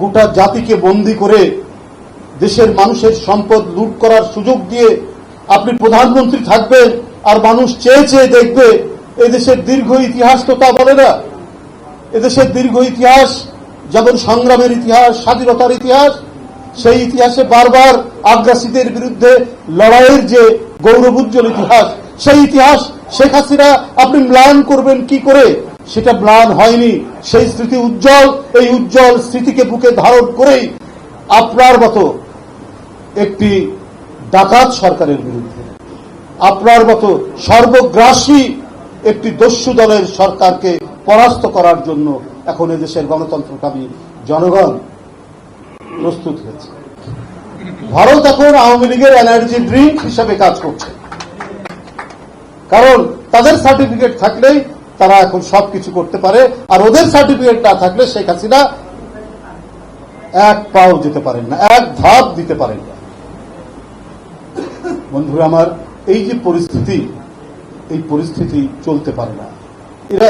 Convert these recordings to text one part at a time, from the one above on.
গোটা জাতিকে বন্দি করে দেশের মানুষের সম্পদ লুট করার সুযোগ দিয়ে আপনি প্রধানমন্ত্রী থাকবেন আর মানুষ চেয়ে চেয়ে দেখবে, এদেশের দীর্ঘ ইতিহাস তো তা বলে না। এদেশের দীর্ঘ ইতিহাস, যেমন সংগ্রামের ইতিহাস, স্বাধীনতার ইতিহাস, সেই ইতিহাসে বারবার আগ্রাসীদের বিরুদ্ধে লড়াইয়ের যে গৌরবোজ্জ্বল ইতিহাস, সেই ইতিহাস শেখ হাসিনা আপনি ম্লান করবেন কি করে? সেটা ম্লান হয়নি। সেই স্মৃতি উজ্জ্বল, এই উজ্জ্বল স্মৃতিকে বুকে ধারণ করেই আপনার মতো একটি ডাকাত সরকারের বিরুদ্ধে, আপনার মতো সর্বগ্রাসী একটি দস্যু দলের সরকারকে পরাস্ত করার জন্য এখন এদেশের গণতন্ত্রকামী জনগণ প্রস্তুত হয়েছে। ভারত এখন আওয়ামী লীগের এনার্জি ড্রিঙ্ক হিসাবে কাজ করছে। কারণ তাদের সার্টিফিকেট থাকলেই তারা এখন সবকিছু করতে পারে, আর ওদের সার্টিফিকেট না থাকলে শেখ হাসিনা এক পাও যেতে পারেন না, এক ধাপ দিতে পারেন না। বন্ধুরা, আমার এই যে পরিস্থিতি, এই পরিস্থিতি চলতে পারে না। এরা,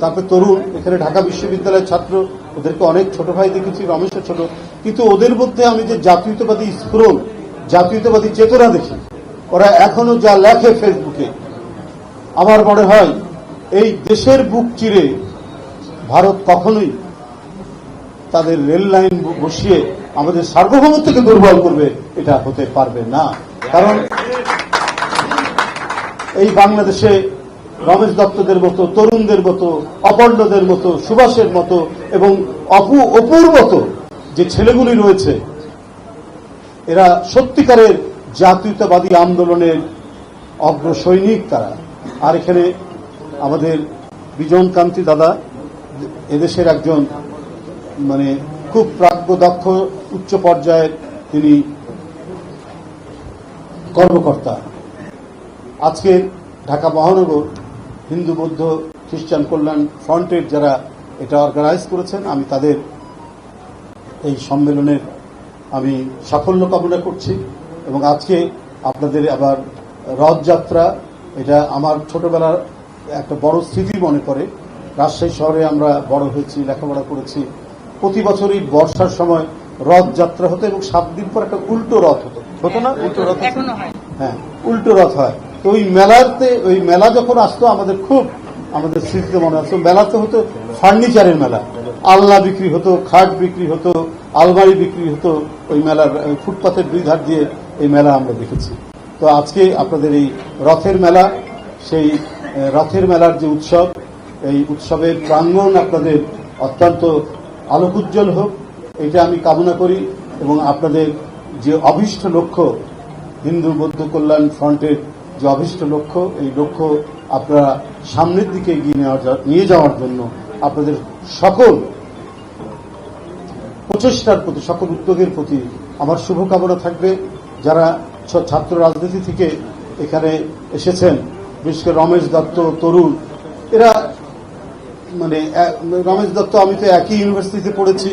তারপরে তরুণ, এখানে ঢাকা বিশ্ববিদ্যালয়ের ছাত্র, ওদেরকে অনেক ছোট ভাই দেখেছি রমেশও ছোট। কিন্তু ওদের মধ্যে আমি যে জাতীয়তাবাদী স্ফুরণ, জাতীয়তাবাদী চেতনা দেখি, ওরা এখনও যা লেখে ফেসবুকে আমার মনে হয় এই দেশের বুক চিরে ভারত কখনোই তাদের রেল লাইন বসিয়ে আমাদের সার্বভৌমত্বকে দুর্বল করবে, এটা হতে পারবে না। কারণ এই বাংলাদেশে রমেশ দত্তদের মতো, তরুণদের মতো, অপর্ণদের মতো, সুভাষের মতো এবং অপু অপুর মতো যে ছেলেগুলি রয়েছে, এরা সত্যিকারের জাতীয়তাবাদী আন্দোলনের অগ্রসৈনিক তারা। আর এখানে আমাদের বিজন কান্তি দাদা এদেশের একজন মানে খুব প্রাজ্ঞ, দক্ষ, উচ্চ পর্যায়ের তিনি কর্মকর্তা। আজকে ঢাকা মহানগর হিন্দু, বৌদ্ধ, খ্রিস্টান কল্যাণ ফ্রন্টের যারা এটা অর্গানাইজ করেছেন, আমি তাদের এই সম্মেলনের আমি সাফল্য কামনা করছি এবং আজকে আপনাদের আবার রথযাত্রা, এটা আমার ছোটবেলার একটা বড় স্মৃতি মনে করে রাজশাহী শহরে আমরা বড় হয়েছি লেখাপড়া করেছি। প্রতি বছরই বর্ষার সময় রথযাত্রা হতো এবং সাত দিন পর একটা উল্টো রথ হতো। হতো না? উল্টো রথ হয়। হ্যাঁ উল্টো রথ হয়। তো ওই মেলাতে ওই মেলা যখন আসতো আমাদের খুব আমাদের স্মৃতিতে মনে আসতো মেলাতে হতো ফার্নিচারের মেলা। আলনা বিক্রি হতো খাট বিক্রি হতো আলমারি বিক্রি হতো। ওই মেলার ফুটপাথের দুই ধার দিয়ে এই মেলা আমরা দেখেছি। তো আজকে আপনাদের এই রথের মেলা সেই রথের মেলার যে উৎসব, এই উৎসবের প্রাঙ্গণ আপনাদের অত্যন্ত আলোকোজ্জ্বল হোক, এটা আমি কামনা করি এবং আপনাদের যে অভীষ্ট লক্ষ্য, হিন্দু বৌদ্ধ কল্যাণ ফ্রন্টের যে অভীষ্ট লক্ষ্য, এই লক্ষ্য আপনারা সামনের দিকে এগিয়ে নিয়ে যাওয়ার জন্য আপনাদের সকল প্রচেষ্টার প্রতি, সকল উদ্যোগের প্রতি আমার শুভকামনা থাকবে। যারা ছাত্র রাজনীতি থেকে এখানে এসেছেন বিশেষ করে রমেশ দত্ত তরুণ এরা মানে রমেশ দত্ত আমি তো একই ইউনিভার্সিটিতে পড়েছি।